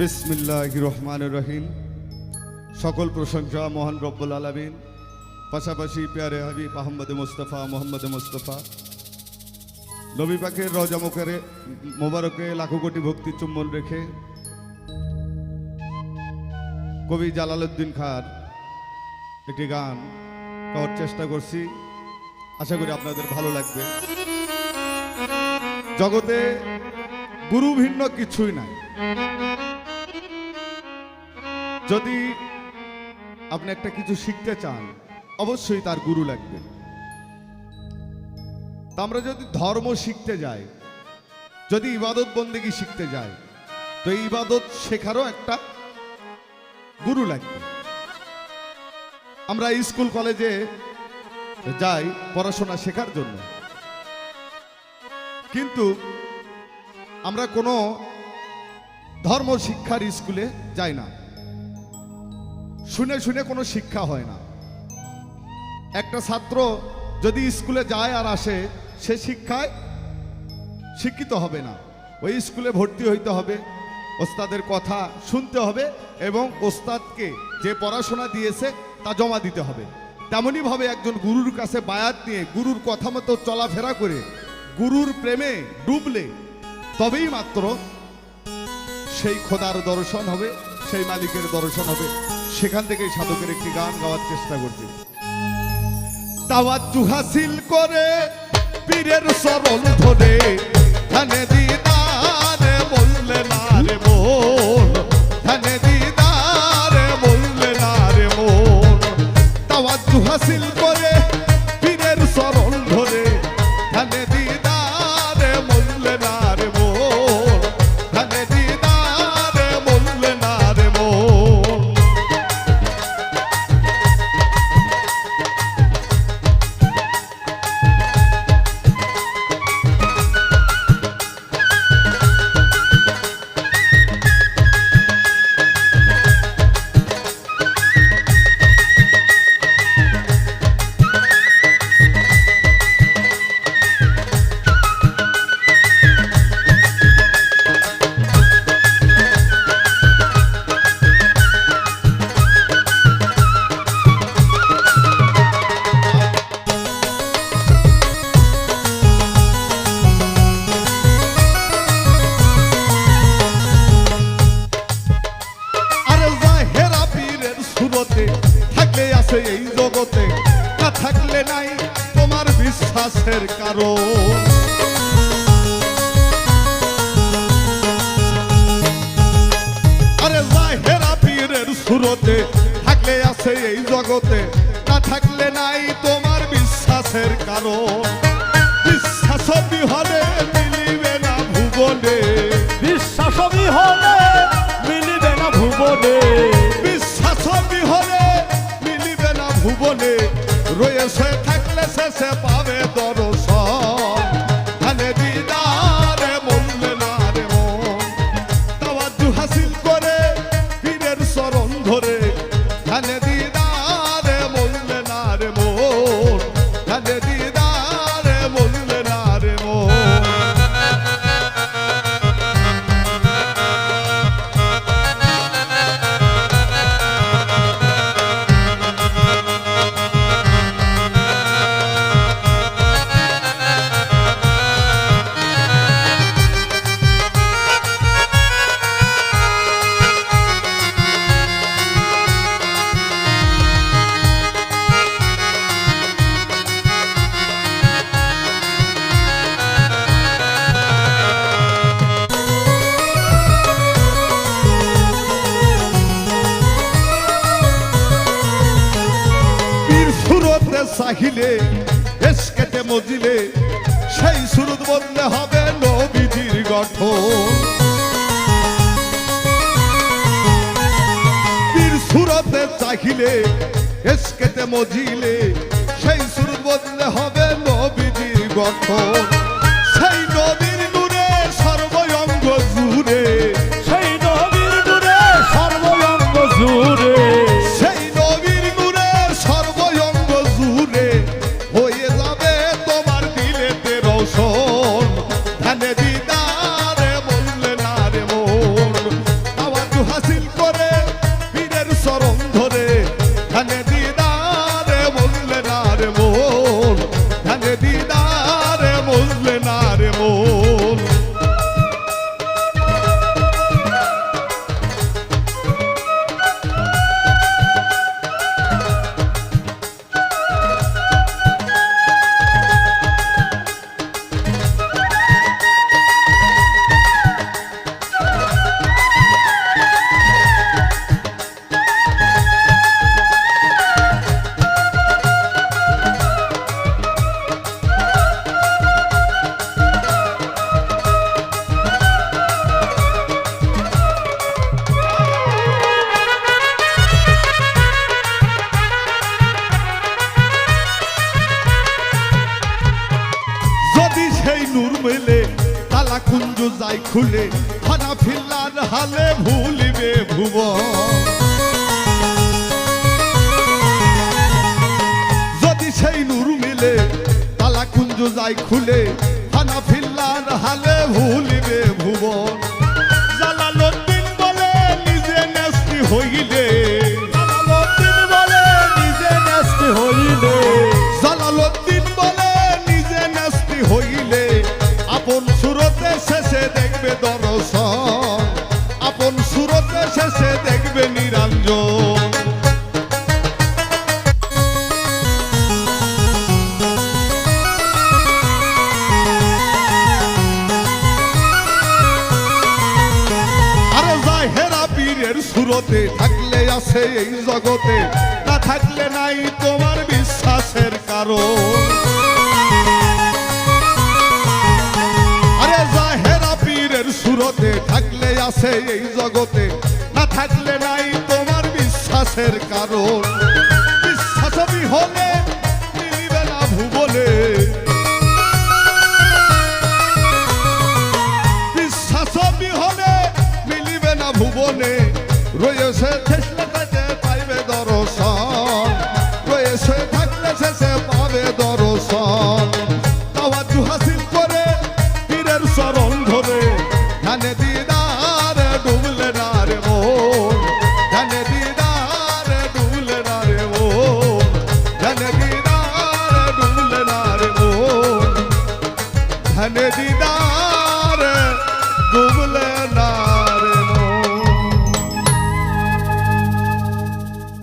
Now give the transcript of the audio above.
বিসমিল্লাহ রহমান রহিম সকল প্রশংসা মহান রব্বুল আলমিন। পাশাপাশি পেয়ারে হাবিব আহমদ মুস্তফা, মোহাম্মদ মুস্তফা। নবী পাকের রজা মোবারকে লাখো কোটি ভক্তি চুম্বন রেখে কবি জালালউদ্দিন খার একটি গান গাওয়ার চেষ্টা করছি। আশা করি আপনাদের ভালো লাগবে। জগতে গুরু ভিন্ন কিছুই নাই। যদি আপনি একটা কিছু শিখতে চান, অবশ্যই তার গুরু লাগবে। আমরা যদি ধর্ম শিখতে যাই, যদি ইবাদত বন্দেগী শিখতে যাই, তো ইবাদত শেখারও একটা গুরু লাগবে। আমরা স্কুল, কলেজে যাই পড়াশোনা শেখার জন্য। কিন্তু আমরা কোনো ধর্ম শিক্ষার স্কুলে যাই না। শুনে শুনে কোনো শিক্ষা হয় না। একটা ছাত্র যদি স্কুলে যায় আর আসে, সে শিক্ষায় শিক্ষিত হবে না। ওই স্কুলে ভর্তি হইতে হবে, ওস্তাদের কথা শুনতে হবে এবং ওস্তাদকে যে পড়াশোনা দিয়েছে তা জমা দিতে হবে। তেমনইভাবে একজন গুরুর কাছে বায়াত নিয়ে, গুরুর কথা মতো চলাফেরা করে, গুরুর প্রেমে ডুবলে তবেই মাত্র সেই খোদার দর্শন হবে, সেই মালিকের দর্শন হবে। সেখান থেকেই সাধকের একটি গান গাওয়ার চেষ্টা করছি। দাওয়াত হাসিল করে পীরের সরল ধরে, ধানে আছে এই জগতে না থাকলে নাই তোমার বিশ্বাসের কারণ। আরে জাহেরা পীরের সুরতে থাকলে আছে এই জগতে, না থাকলে নাই তোমার বিশ্বাসের কারণ। বিশ্বাস বিহলে মিলিবে না ভুবনে। বিশ্বাস বিহলে রয়েছে থাকলে শেষে পাবে। চাহিলে এসকেতে মজিলে, সেই সুরত বললে হবে নবীজির গঠন। বীর সুরতে চাহিলে এসকেতে মজিলে, সেই সুরত বললে হবে নবীজির গঠন। যাই খুলে হানা ফিল্লার হালে ভুলিবে ভুবন। যদি সেই নূর মিলে, তালা কুঞ্জ যাই খুলে হানা ফিল্লার হালে ভুলিবে জালালুদ্দিন বলে, নিজে হইলে। জালালউদ্দিন বলে, নিজে হইলে। জালালুদ্দিন সুরতে থাকলে আছে এই জগতে, না থাকলে নাই তোমার বিশ্বাসের কারণ। আরে জাহেরা পীরের সুরতে থাকলে আছে এই জগতে, না থাকলে নাই তোমার বিশ্বাসের কারণ।